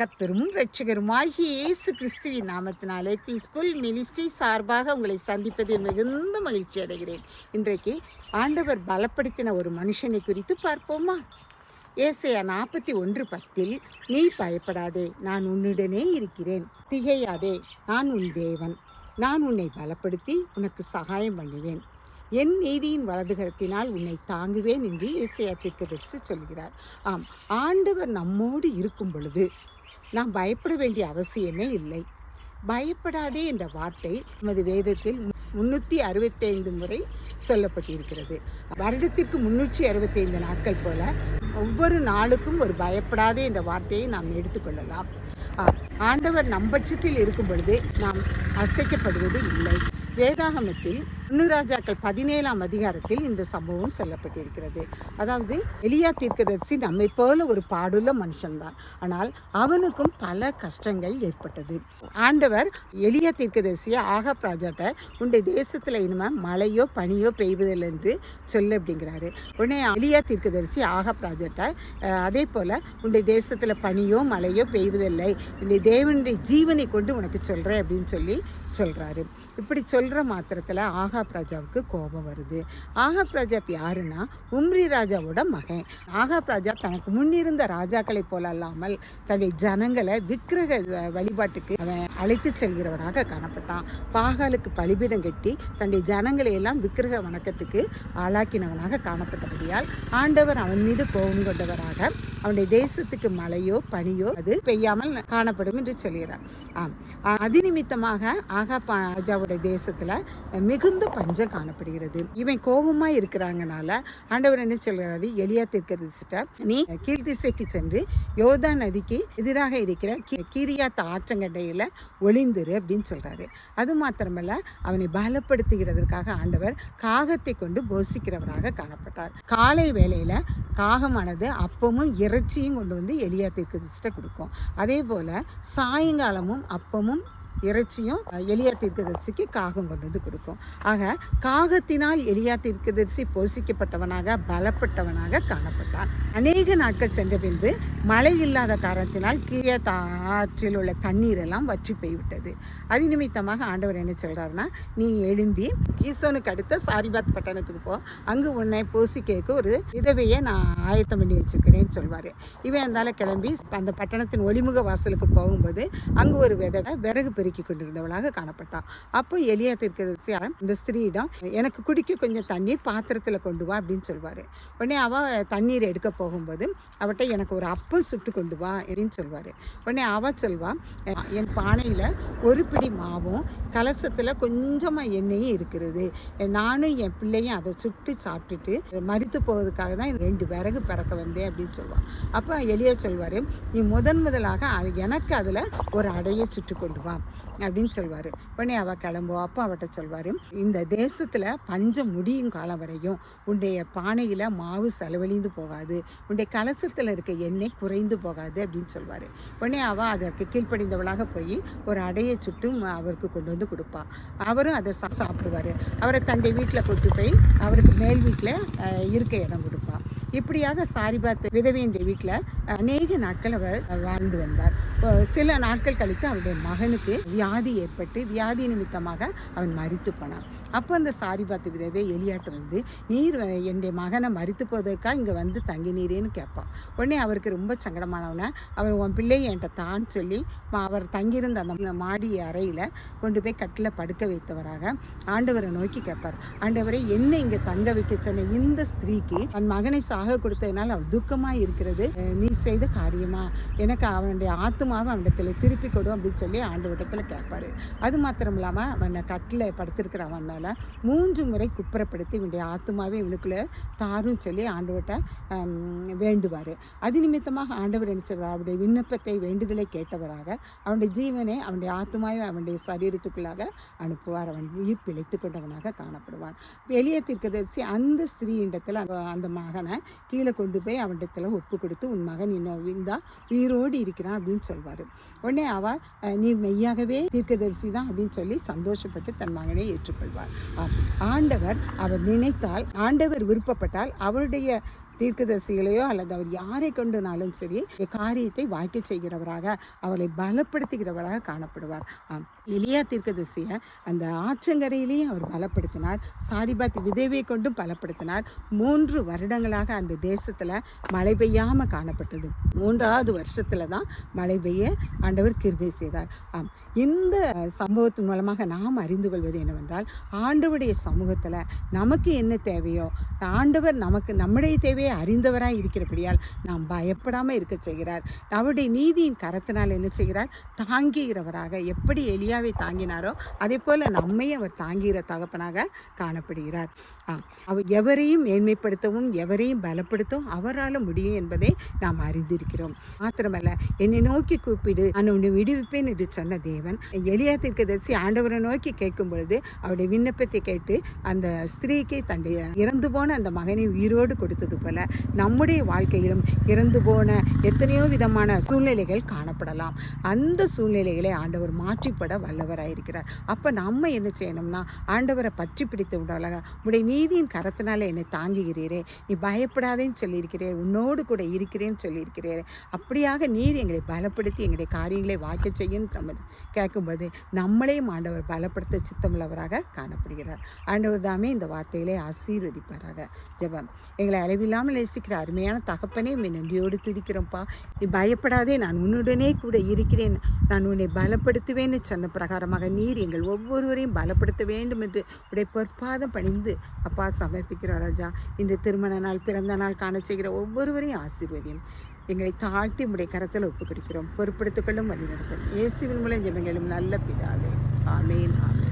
கத்தரும் ரட்சகருமாகி இயேசு கிறிஸ்துவின் நாமத்தினாலே பீஸ்ஃபுல் மினிஸ்ட்ரி சார்பாக உங்களை சந்திப்பதில் மிகுந்த மகிழ்ச்சி அடைகிறேன். இன்றைக்கு ஆண்டவர் பலப்படுத்தின ஒரு மனுஷனை குறித்து பார்ப்போமா? ஏசையா நாற்பத்தி ஒன்று பத்தில் நீ பயப்படாதே நான் உன்னுடனே இருக்கிறேன். திகையாதே நான் உன் தேவன். நான் உன்னை பலப்படுத்தி உனக்கு சகாயம் பண்ணுவேன். என் நீதியின் வலதுகரத்தினால் உன்னை தாங்குவேன் என்று இசையத்திற்கு தீர்க்கதரிசி சொல்கிறார். ஆம் ஆண்டவர் நம்மோடு இருக்கும் பொழுது நாம் பயப்பட வேண்டிய அவசியமே இல்லை. பயப்படாதே என்ற வார்த்தை நமது வேதத்தில் முன்னூற்றி அறுபத்தைந்து முறை சொல்லப்பட்டிருக்கிறது. வருடத்திற்கு முன்னூற்றி அறுபத்தைந்து நாட்கள் போல ஒவ்வொரு நாளுக்கும் ஒரு பயப்படாதே என்ற வார்த்தையை நாம் எடுத்துக்கொள்ளலாம் ஆண்டவர் நம்பட்சத்தில் இருக்கும் பொழுது நாம் அசைக்கப்படுவது இல்லை. வேதாகமத்தில் ராஜாக்கள் பதினேழாம் அதிகாரத்தில் இந்த சம்பவம் சொல்லப்பட்டிருக்கிறது. அதாவது எலியா தீர்க்கதரிசி நம்மை போல ஒரு பாடுள்ள மனுஷன்தான். ஆனால் அவனுக்கும் பல கஷ்டங்கள் ஏற்பட்டது. ஆண்டவர் எலியா தீர்க்கதரிசியை ஆகாப் ராஜாட்ட உன்னுடைய தேசத்தில் இனிமே மழையோ பனியோ பெய்வதில்லை என்று சொல்லு அப்படிங்கிறாரு. உடனே எலியா தீர்க்கதரிசி ஆகாப் ராஜாட்ட அதே போல் உன்னுடைய தேசத்தில் பனியோ மழையோ பெய்வதில்லை. உன்னுடைய தேவனுடைய ஜீவனை கொண்டு உனக்கு சொல்கிறேன் அப்படின்னு சொல்லி சொல்கிறாரு இப்படி சொல் சொல்கிற மாத்திரத்தில் ஆகாப் ராஜாவுக்கு கோபம் வருது. ஆகாப் ராஜா யாருன்னா உம்ரி ராஜாவோட மகன். ஆகாப் ராஜா தனக்கு முன்னிருந்த ராஜாக்களைப் போல அல்லாமல் தன்னுடைய ஜனங்களை விக்கிரக வழிபாட்டுக்கு அவன் அழைத்து செல்கிறவனாக காணப்பட்டான். பாகாலுக்கு பலிபீடம் கட்டி தன்னுடைய ஜனங்களை எல்லாம் விக்கிரக வணக்கத்துக்கு ஆளாக்கினவனாக காணப்பட்டபடியால் ஆண்டவர் அவன் மீது கோபம் கொண்டவராக அவனுடைய தேசத்துக்கு மழையோ பனியோ அது பெய்யாமல் காணப்படும் என்று சொல்கிறார். ஆம். ஆ, அது நிமித்தமாக தேச மாதத்தில் மிகுந்த பஞ்சம் காணப்படுகிறது. இவன் கோபமா இருக்கிறாங்கனால ஆண்டவர் என்ன சொல்கிறாரு எளியா தீர்க்கதரிசிட்ட நீ கீழ்திசைக்கு சென்று யோதா நதிக்கு எதிராக இருக்கிற கி- ஆற்றங்கடையில் ஒளிந்துரு அப்படின்னு சொல்றாரு. அது மாத்திரமல்ல அவனை பலப்படுத்துகிறதற்காக ஆண்டவர் காகத்தை கொண்டு போஷிக்கிறவராக காணப்பட்டார். காலை வேளையில காகமானது அப்பமும் இறைச்சியும் கொண்டு வந்து எளியா தீர்க்கதரிசிட்ட கொடுக்கும். அதே போல சாயங்காலமும் அப்பமும் இறைச்சியும் எளியா தீர்க்கதரிசிக்கு காகம் கொண்டு வந்து கொடுக்கும். ஆக காகத்தினால் எளியா தீர்க்கதரிசி போஷிக்கப்பட்டவனாக பலப்பட்டவனாக காணப்பட்டான். அநேக நாட்கள் சென்ற பின்பு மழை இல்லாத காரணத்தினால் கீழே ஆற்றில் உள்ள தண்ணீர் எல்லாம் வற்றி போய்விட்டது. அது நிமித்தமாக ஆண்டவர் என்ன சொல்றாருன்னா நீ எழும்பி ஈசோனுக்கு அடுத்த சாரிபாத் பட்டணத்துக்கு போ. அங்கு உன்னை போசிக்க ஒரு விதவையை நான் ஆயத்தம் பண்ணி வச்சிருக்கிறேன்னு சொல்வார். இவன் இருந்தாலும் கிளம்பி அந்த பட்டணத்தின் ஒளிமுக வாசலுக்கு போகும்போது அங்கு ஒரு விதவை விறகு பெருக்கி கொண்டிருந்தவளாக காணப்பட்டான் அப்போ எலியா தீர்க்கதரிசி இந்த ஸ்திரீயிடம் எனக்கு குடிக்க கொஞ்சம் தண்ணீர் பாத்திரத்தில் கொண்டு வா அப்படின்னு சொல்வார். உடனே அவள் தண்ணீர் எடுக்க போகும்போது அவட்ட எனக்கு ஒரு அப்பம் சுட்டு கொண்டு வா அப்படின்னு சொல்வார். உடனே அவ சொல்வா என் பானையில் ஒரு பிடி மாவும் கலசத்தில் கொஞ்சமாக எண்ணெயும் இருக்கிறது. நானும் என் பிள்ளையும் அதை சுட்டு சாப்பிட்டுட்டு மறித்து போவதுக்காக தான் ரெண்டு விறகு பிறக்க வந்தேன் அப்படின்னு சொல்லுவாள் அப்போ எளிய சொல்வார் நீ முதன் முதலாக அது எனக்கு அதில் ஒரு அடையை சுட்டு கொண்டு வா. அப்படின்னு சொல்வார். உடனே அவள் கிளம்புவா அப்போ அவட்ட சொல்வார் இந்த தேசத்தில் பஞ்சம் முடியும் காலம் வரையும். உன்னுடைய பானையில் மாவு செலவழிந்து போகாது. உன்னுடைய கலசத்தில் இருக்க எண்ணெய் குறைந்து போகாது அப்படின்னு சொல்வார். உடனே அவள் அதற்கு கீழ்ப்படிந்தவளாக போய் ஒரு அடையை சுட்டும் அவருக்கு கொண்டு வந்து கொடுப்பா. அவரும் அதை சாப்பிடுவார். அவரை தன்னுடைய வீட்டில் கொண்டு போய் அவருக்கு மேல் வீட்டில் இருக்க இடம் கொடுப்பா. இப்படியாக சாரிபாத் விதவையுடைய வீட்டில் அநேக நாட்கள் அவர் வாழ்ந்து வந்தார். சில நாட்கள் கழித்து அவருடைய மகனுக்கு வியாதி ஏற்பட்டு வியாதி நிமித்தமாக அவன் மறித்து போனான். அப்போ அந்த சாரிபாத் விதவை எலியாட்டு வந்து நீர் வ- என்னுடைய மகனை மறித்து போவதற்காக இங்கே வந்து தங்கி நீரேன்னு கேட்பான். உடனே அவருக்கு ரொம்ப சங்கடமானவனை அவர் உன் பிள்ளையை என்கிட்ட தான் சொல்லி அவர் தங்கியிருந்த அந்த மாடி அறையில் கொண்டு போய் கட்டில் படுக்க வைத்தவராக ஆண்டவரை நோக்கி கேட்பார். ஆண்டவரை என்ன இங்கே தங்க வைக்க சொன்ன இந்த ஸ்திரீக்கு தன் மகனை சா சாக கொடுத்ததுனால அவள் துக்கமாக இருக்கிறது. நீ செய்த காரியமா? எனக்கு அவனுடைய ஆத்மாவை அவனிடத்தில் திருப்பி கொடு அப்படின்னு சொல்லி ஆண்டவரிடத்தில் கேட்பாரு. அது மாத்திரம் இல்லாமல் அவனை கட்டில் படுத்திருக்கிற அவன் மேலே மூன்று முறை குப்புறப்படுத்தி இவனுடைய ஆத்மாவே இவனுக்குள்ள தாரும் சொல்லி ஆண்டவர்கிட்ட வேண்டுவார். அது நிமித்தமாக ஆண்டவர் நினைச்சவர் அவருடைய விண்ணப்பத்தை வேண்டுதலை கேட்டவராக அவனுடைய ஜீவனை அவனுடைய ஆத்மாவை அவனுடைய சரீரத்துக்குள்ளாக அனுப்புவார். அவன் உயிர் பிழைத்து கொண்டவனாக காணப்படுவான். எளிய தீர்க்கதரிசி அந்த ஸ்திரீயிடத்தில் அந்த அந்த மகனை கீழே கொண்டு போய் அவனிடத்தில் ஒப்பு கொடுத்து உன் மகன் இன்னும் விந்தா உயிரோடு இருக்கிறான் அப்படின்னு சொல்வார். உடனே அவ அஹ், நீ மெய்யாகவே தீர்க்கதரிசி தான் அப்படின்னு சொல்லி சந்தோஷப்பட்டு தன் மகனை ஏற்றுக்கொள்வார் ஆண்டவர் அவர் நினைத்தால் ஆண்டவர் விருப்பப்பட்டால் அவருடைய தீர்க்கதரிசிகளையோ அல்லது அவர் யாரை கொண்டுனாலும் சரி காரியத்தை வாய்க்க செய்கிறவராக அவளை பலப்படுத்துகிறவராக காணப்படுவார். ஆம். எலியா தீர்க்கதரிசியை அந்த ஆற்றங்கரையிலேயே அவர் பலப்படுத்தினார். சாரிபாத் விதவியை கொண்டும் பலப்படுத்தினார். மூன்று வருடங்களாக அந்த தேசத்தில் மழை பெய்யாமல் காணப்பட்டது. மூன்றாவது வருஷத்தில் தான் மழை பெய்ய ஆண்டவர் கிருபை செய்தார். ஆம். இந்த சம்பவத்தின் மூலமாக நாம் அறிந்து கொள்வது என்னவென்றால் ஆண்டவருடைய சமூகத்தில் நமக்கு என்ன தேவையோ ஆண்டவர் நமக்கு நம்முடைய தேவையை அறிந்தவராய் இருக்கிறபடியால் நாம் பயப்படாமல் இருக்க செய்கிறார். அவருடைய நீதியின் கரத்தினால் என்ன செய்கிறார்? தாங்குகிறவராக எப்படி எலியாவை தாங்கினாரோ அதே போல் நம்மையும் அவர் தாங்குகிற தகப்பனாக காணப்படுகிறார். அவர் எவரையும் மேன்மைப்படுத்தவும் எவரையும் பலப்படுத்தவும் அவரால் முடியும் என்பதை நாம் அறிந்திருக்கிறோம். மாத்திரமல்ல என்னை நோக்கி கூப்பிடு நான் உன்னை விடுவிப்பேன் என்று சொன்ன தேவன் எளியா தீர்க்கதரிசி ஆண்டவரை நோக்கி கேட்கும் பொழுது அவருடைய விண்ணப்பத்தை கேட்டு அந்த ஸ்திரீக்கு தன்னுடைய இறந்து போன அந்த மகனை உயிரோடு கொடுத்தது போல நம்முடைய வாழ்க்கையிலும் இறந்து போன எத்தனையோ விதமான சூழ்நிலைகள் காணப்படலாம். அந்த சூழ்நிலைகளை ஆண்டவர் மாற்றிப்பட வல்லவராயிருக்கிறார் அப்போ நம்ம என்ன செய்யணும்னா ஆண்டவரை பற்றி பிடித்து விடாலாக உடைய நீதியின் கரத்தினால என்னை தாங்குகிறீரே நீ பயப்படாதேன்னு சொல்லியிருக்கிறேன் உன்னோடு கூட இருக்கிறேன்னு சொல்லியிருக்கிறேன் அப்படியாக நீர் எங்களை பலப்படுத்தி எங்களுடைய காரியங்களை வாய்க்க செய்யும் தமது. கேட்கும்போது நம்மளையும் ஆண்டவர் பலப்படுத்த சித்தமுள்ளவராக காணப்படுகிறார். ஆண்டவர் தாமே இந்த வார்த்தைகளை ஆசீர்வதிப்பாராக. ஜபம். எங்களை அளவில்லாமல் நேசிக்கிற அருமையான தகப்பனே உண்மை நன்றியோடு துதிக்கிறோம்ப்பா. நீ பயப்படாதே நான் உன்னுடனே கூட இருக்கிறேன். நான் உன்னை பலப்படுத்துவேன்னு சொன்ன பிரகாரமாக நீர் எங்கள் ஒவ்வொருவரையும் பலப்படுத்த வேண்டும் என்று உடைய பொற்பாதம் பணிந்து அப்பா சமர்ப்பிக்கிறோம் ராஜா. இன்று திருமண நாள் பிறந்த நாள் காண செய்கிற ஒவ்வொருவரையும் ஆசீர்வதியும். எங்களை தாழ்த்தி உடைய கரத்தில் ஒப்புக் கொடுக்கிறோம் பொறுப்படுத்திக்கொள்ளும் வழிநடத்தும். இயேசுவின் மூலம் ஜெபங்களும் நல்ல பிதாவே. ஆமேன் ஆமேன்.